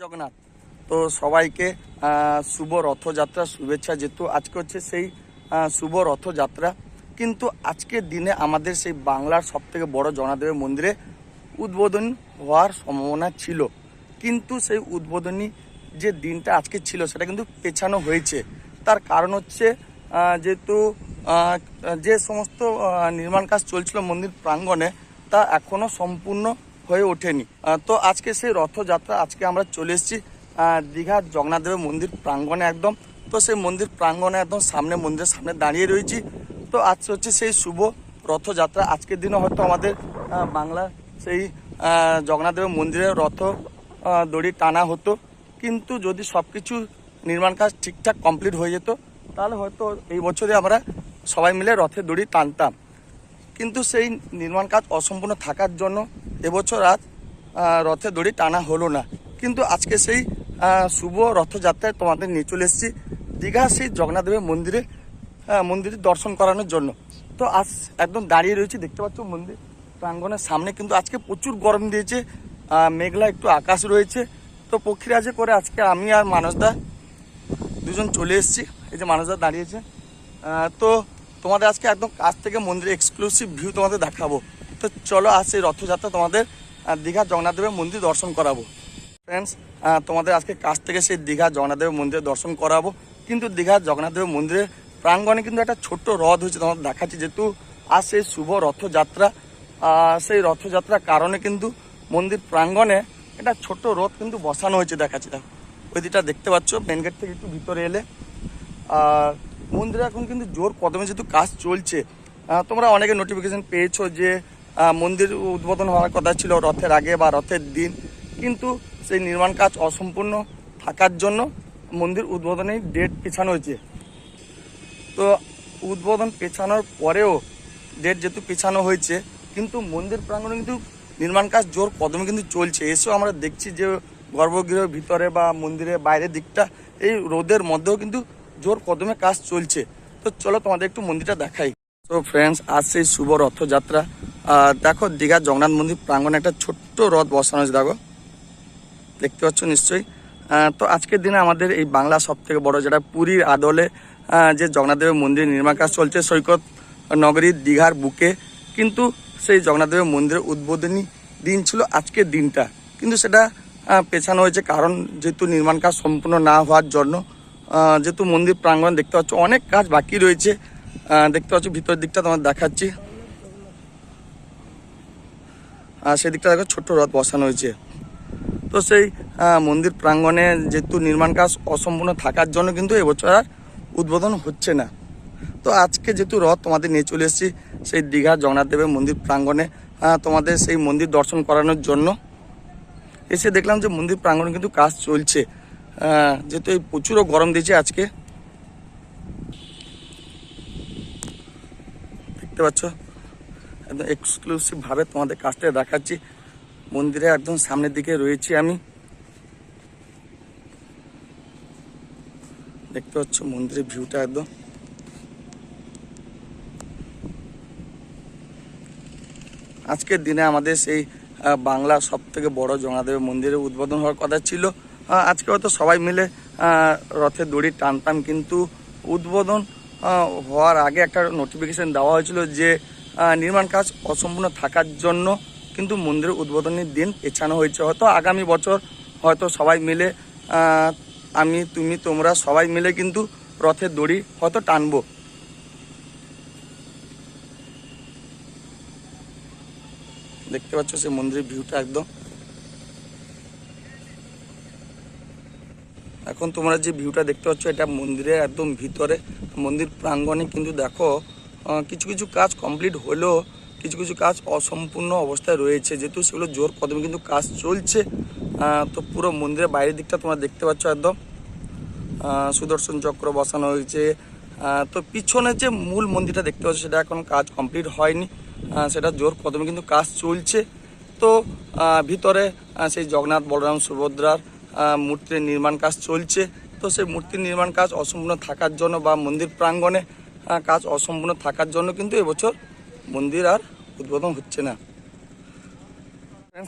জগন্নাথ। তো সবাইকে শুভ রথযাত্রা শুভেচ্ছা যেহেতু আজকে হচ্ছে সেই শুভ রথযাত্রা। কিন্তু আজকের দিনে আমাদের সেই বাংলার সব থেকে বড় জগন্নাথদেবের মন্দিরে উদ্বোধনী হওয়ার সম্ভাবনা ছিল। কিন্তু সেই উদ্বোধনী যে দিনটা আজকে ছিল সেটা কিন্তু পেছানো হয়েছে। তার কারণ হচ্ছে যেহেতু যে সমস্ত নির্মাণ কাজ চলছিল মন্দির প্রাঙ্গণে, তা এখনও সম্পূর্ণ হয়ে ওঠেনি। তো আজকে সেই রথযাত্রা আজকে আমরা চলে এসেছি দীঘার জগন্নাথ দেবের মন্দির প্রাঙ্গণে একদম। তো সেই মন্দির প্রাঙ্গণে একদম সামনে মন্দিরের সামনে দাঁড়িয়ে রয়েছি। তো আজ হচ্ছে সেই শুভ রথযাত্রা। আজকের দিনে হয়তো আমাদের বাংলার সেই আহ, জগন্নাথ দেবের মন্দিরের রথ দড়ি টানা হতো। কিন্তু যদি সব কিছু নির্মাণ কাজ ঠিকঠাক কমপ্লিট হয়ে যেত তাহলে হয়তো এই বছরে আমরা সবাই মিলে রথের দড়ি টানতাম। কিন্তু সেই নির্মাণ কাজ অসম্পূর্ণ থাকার জন্য এবছর আজ রথে দড়ি টানা হলো না। কিন্তু আজকে সেই শুভ রথযাত্রায় তোমাদের নিয়ে চলে এসেছি দীঘা সেই জগন্নাথদেবের মন্দিরে মন্দিরে দর্শন করানোর জন্য। তো আজ একদম দাঁড়িয়ে রয়েছি, দেখতে পাচ্ছ মন্দির প্রাঙ্গণের সামনে। কিন্তু আজকে প্রচুর গরম দিয়েছে মেঘলা একটু আকাশ রয়েছে। তো পক্ষীরাজে করে আজকে আমি আর মানসদা দুজন চলে এসেছি, এই যে মানুষরা দাঁড়িয়েছে। তো তোমাদের আজকে একদম কাছ থেকে মন্দিরের এক্সক্লুসিভ ভিউ তোমাদের দেখাবো। তো চলো আজ সেই রথযাত্রা তোমাদের দীঘা জগন্নাথ দেবের মন্দির দর্শন করাবো। ফ্রেন্ডস তোমাদের আজকে কাছ থেকে সেই দীঘা জগন্নাথ দেবের মন্দিরে দর্শন করাবো। কিন্তু দীঘা জগন্নাথ দেবের মন্দিরের প্রাঙ্গণে কিন্তু একটা ছোট্ট রথ হয়েছে তোমাদের দেখাচ্ছি, যেহেতু আজ সেই শুভ রথযাত্রা। সেই রথযাত্রার কারণে কিন্তু মন্দির প্রাঙ্গণে একটা ছোট্ট রথ কিন্তু বসানো হয়েছে, দেখাচ্ছি দেখো। ওই দিকটা দেখতে পাচ্ছ মেন গেট থেকে একটু ভিতরে এলে। আর মন্দিরে এখন কিন্তু জোর কদমে যেহেতু কাজ চলছে তোমরা অনেকে নোটিফিকেশান পেয়েছ যে মন্দির উদ্বোধন হওয়ার কথা ছিল রথের আগে বা রথের দিন। কিন্তু সেই নির্মাণ কাজ অসম্পূর্ণ থাকার জন্য মন্দির উদ্বোধনের ডেট পেছানো হয়েছে। তো উদ্বোধন পেছানোর পরেও ডেট যেহেতু পেছানো হয়েছে, কিন্তু মন্দির প্রাঙ্গণে কিন্তু নির্মাণ কাজ জোর কদমে কিন্তু চলছে। এসেও আমরা দেখছি যে গর্ভগৃহের ভিতরে বা মন্দিরের বাইরের দিকটা এই রোদের মধ্যেও কিন্তু জোর কদমে কাজ চলছে। তো চলো তোমাদের একটু মন্দিরটা দেখাই। তো ফ্রেন্ডস আজ সেই শুভ রথযাত্রা। দেখো দীঘার জগন্নাথ মন্দির প্রাঙ্গণে একটা ছোট্ট রথ বসানো হয়েছে, দেখো। দেখতে পাচ্ছ নিশ্চয়ই? তো আজকের দিনে আমাদের এই বাংলা সব থেকে বড় যেটা পুরীর আদলে যে জগন্নাথদেবের মন্দির নির্মাণ কাজ চলছে, সৈকত নগরীর দীঘার বুকে। কিন্তু সেই জগন্নাথদেবের মন্দিরের উদ্বোধনী দিন ছিল আজকের দিনটা। কিন্তু সেটা পেছানো হয়েছে কারণ যেহেতু নির্মাণ কাজ সম্পূর্ণ না হওয়ার জন্য যেহেতু মন্দির প্রাঙ্গণ দেখতে পাচ্ছ অনেক কাজ বাকি রয়েছে। দেখতে পাচ্ছ, ভিতরের দিকটা তোমার দেখাচ্ছি। আর সেদিকটা দেখো ছোট্ট রথ বসানো হয়েছে। তো সেই মন্দির প্রাঙ্গণে যেহেতু নির্মাণ কাজ অসম্পূর্ণ থাকার জন্য কিন্তু এবছর আর উদ্বোধন হচ্ছে না। তো আজকে যেহেতু রথ তোমাদের নিয়ে চলে এসেছি, সেই দীঘা জগন্নাথ দেবের মন্দির প্রাঙ্গণে তোমাদের সেই মন্দির দর্শন করানোর জন্য এসে দেখলাম যে মন্দির প্রাঙ্গণে কিন্তু কাজ চলছে। যেহেতু এই প্রচুরও গরম দিয়েছে আজকে। দেখতে পাচ্ছ? একদম এক্সক্লুসিভভাবে তোমাদের কাজটা দেখাচ্ছি। মন্দিরে একদম সামনের দিকে রয়েছি আমি। দেখতে পাচ্ছ মন্দিরের ভিউটা একদম। আজকের দিনে আমাদের সেই বাংলা সব থেকে বড় জগন্নাথদেবের মন্দিরের উদ্বোধন হওয়ার কথা ছিল। আজকে হয়তো সবাই মিলে রথের দড়ি টানতাম, কিন্তু উদ্বোধন হওয়ার আগে একটা নোটিফিকেশন দেওয়া হয়েছিল যে নির্মাণ কাজ অসম্পূর্ণ থাকার জন্য কিন্তু মন্দিরের উদ্বোধনের দিন পেছানো হয়েছে। হয়তো আগামী বছর হয়তো সবাই মিলে আমি, তুমি, তোমরা সবাই মিলে কিন্তু রথের দড়ি হয়তো টানবো। দেখতে পাচ্ছ সেই মন্দিরের ভিউটা একদম। এখন তোমরা যে ভিউটা দেখতে পাচ্ছ, এটা মন্দিরের একদম ভিতরে। মন্দির প্রাঙ্গণে কিন্তু দেখো কিছু কিছু কাজ কমপ্লিট হলেও কিছু কিছু কাজ অসম্পূর্ণ অবস্থায় রয়েছে, যেহেতু সেগুলো জোর কদমে কিন্তু কাজ চলছে। তো পুরো মন্দিরের বাইরের দিকটা তোমরা দেখতে পাচ্ছ একদম। সুদর্শন চক্র বসানো হয়েছে। তো পিছনে যে মূল মন্দিরটা দেখতে পাচ্ছ, সেটা এখন কাজ কমপ্লিট হয়নি। সেটা জোর কদমে কিন্তু কাজ চলছে। তো ভিতরে সেই জগন্নাথ, বলরাম, সুভদ্রার মূর্তির নির্মাণ কাজ চলছে। তো সেই মূর্তির নির্মাণ কাজ অসম্পূর্ণ থাকার জন্য বা মন্দির প্রাঙ্গণে কাজ অসম্পূর্ণ থাকার জন্য কিন্তু এবছর মন্দির আর উদ্বোধন হচ্ছে না।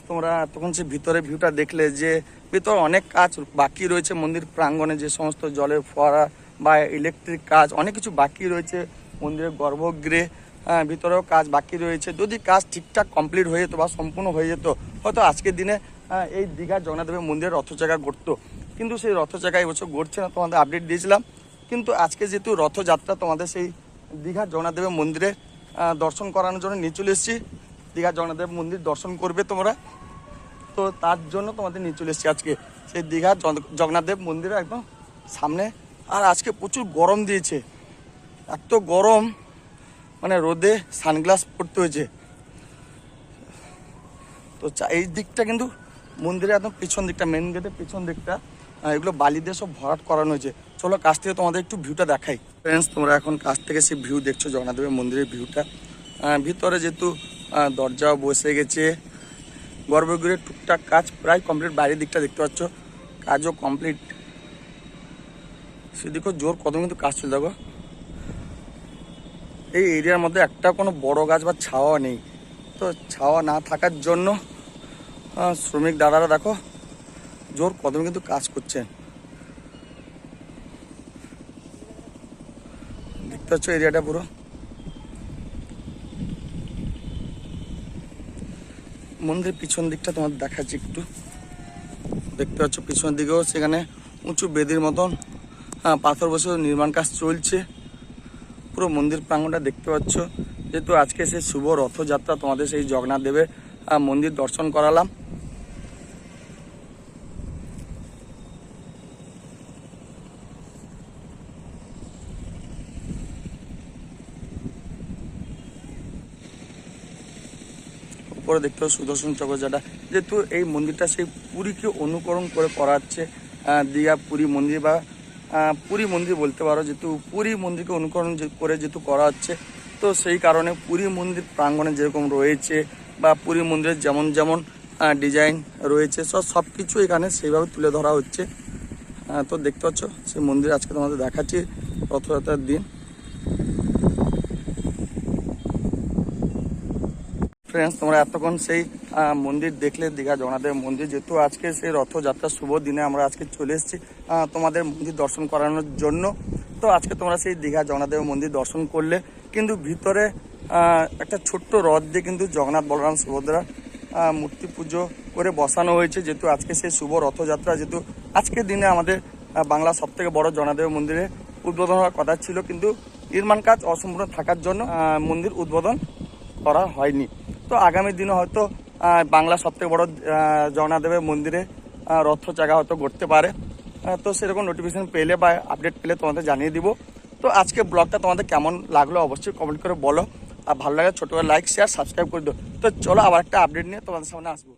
তোমরা তখন সে ভিতরে ভিউটা দেখলে যে ভিতরে অনেক কাজ বাকি রয়েছে মন্দির প্রাঙ্গণে যে সমস্ত জলের ফোয়ারা বা ইলেকট্রিক কাজ অনেক কিছু বাকি রয়েছে মন্দিরের গর্ভগৃহে হ্যাঁ, ভিতরেও কাজ বাকি রয়েছে। যদি কাজ ঠিকঠাক কমপ্লিট হয়ে যেত বা সম্পূর্ণ হয়ে যেত হয়তো আজকের দিনে আহ, এই দীঘার জগন্নাথদেবের মন্দিরের রথচাকা ঘটতো। কিন্তু সেই রথচাকা এবছর ঘটছে না তোমাদের আপডেট দিয়েছিলাম। কিন্তু আজকে যেহেতু রথযাত্রা, তোমাদের সেই দীঘার জগন্নাথদেবের মন্দিরে দর্শন করানোর জন্য নিয়ে চলে এসেছি। দীঘার জগন্নাথদেব মন্দির দর্শন করবে তোমরা। তো তার জন্য তোমাদের নিয়ে চলে এসেছি আজকে। সেই দীঘার জগন্নাথদেব মন্দিরে একদম সামনে। আর আজকে প্রচুর গরম দিয়েছে। এত গরম মানে রোদে সানগ্লাস পরতে হয়েছে। তো এই দিকটা কিন্তু মন্দিরের একদম পিছন দিকটা মেন গেটের পিছন দিকটা এগুলো বালি দিয়ে সব ভরাট করানো হয়েছে। চলো কাছ থেকে তোমাদের একটু ভিউটা দেখাই। ফ্রেন্ডস তোমরা এখন কাছ থেকে সেই ভিউ দেখছ, জগন্নাথদেবের মন্দিরের ভিউটা ভিতরে যেহেতু দরজাও বসে গেছে। গর্ভগৃহের টুকটাক কাজ প্রায় কমপ্লিট বাইরের দিকটা দেখতে পাচ্ছ। কাজও কমপ্লিট সেদিকেও জোর কদম কিন্তু কাজ চলে দেখো। এই এরিয়ার মধ্যে একটা কোনো বড় গাছ বা ছাওয়া নেই। তো ছাওয়া না থাকার জন্য শ্রমিক দাদারা দেখো, জোর কদমে কিন্তু কাজ করছেন পাচ্ছ এরিয়াটা পুরো। মন্দির পিছন দিকটা তোমার দেখাচ্ছি একটু। দেখতে পাচ্ছ পিছন দিকেও সেখানে উঁচু বেদির মতন হ্যাঁ পাথর বসে নির্মাণ কাজ চলছে। পুরো মন্দির প্রাঙ্গণটা দেখতে পাচ্ছ। যেহেতু আজকে সেই শুভ রথযাত্রা তোমাদের সেই জগন্নাথ দেবের মন্দির দর্শন করালাম। উপরে দেখতে পাচ্ছ সুদর্শন চক্র যেটা যেহেতু এই মন্দিরটা সেই পুরীকে অনুকরণ করে করা হচ্ছে আহ, দীঘা পুরী মন্দির বা পুরী মন্দির বলতে পারো যেহেতু পুরী মন্দিরকে অনুকরণ করে যেহেতু করা হচ্ছে তো সেই কারণে পুরী মন্দির প্রাঙ্গণে যেরকম রয়েছে বা পুরী মন্দিরের যেমন যেমন ডিজাইন রয়েছে সব সব কিছু এখানে সেইভাবে তুলে ধরা হচ্ছে। তো দেখতে পাচ্ছ সেই মন্দির আজকে তোমাদের দেখাচ্ছি রথযাত্রার দিন। ফ্রেন্ডস তোমরা এতক্ষণ সেই মন্দির দেখলে, দীঘা জগন্নাথের মন্দির। যেহেতু আজকে সেই রথযাত্রার শুভ দিনে আমরা আজকে চলে এসেছি তোমাদের মন্দির দর্শন করানোর জন্য। তো আজকে তোমরা সেই দীঘা জগন্নাথের মন্দির দর্শন করলে, কিন্তু ভিতরে একটা ছোট্ট রথ দিয়ে কিন্তু জগন্নাথ, বলরাম, সুভদ্রা মূর্তি পুজো করে বসানো হয়েছে। যেহেতু আজকে সেই শুভ রথযাত্রা, যেহেতু আজকের দিনে আমাদের বাংলা সব থেকে বড় জগন্নাথদেব মন্দিরে উদ্বোধন হওয়ার কথা ছিল, কিন্তু নির্মাণ কাজ অসম্পূর্ণ থাকার জন্য মন্দির উদ্বোধন করা হয়নি। তো আগামী দিনে হয়তো বাংলা সবথেকে বড় জগন্নাথ জগন্নাথদেবের মন্দিরে রথ চাকা হয়তো ঘটতে পারে। তো সেরকম নোটিফিকেশন পেলে বা আপডেট পেলে তোমাদের জানিয়ে দিব। তো আজকে ব্লগটা তোমাদের কেমন লাগল অবশ্যই কমেন্ট করে বলো। আর ভালো লাগে ছোটো লাইক শেয়ার সাবস্ক্রাইব করে দিও। তো চলো আবার একটা আপডেট নিয়ে তোমাদের সামনে আসব।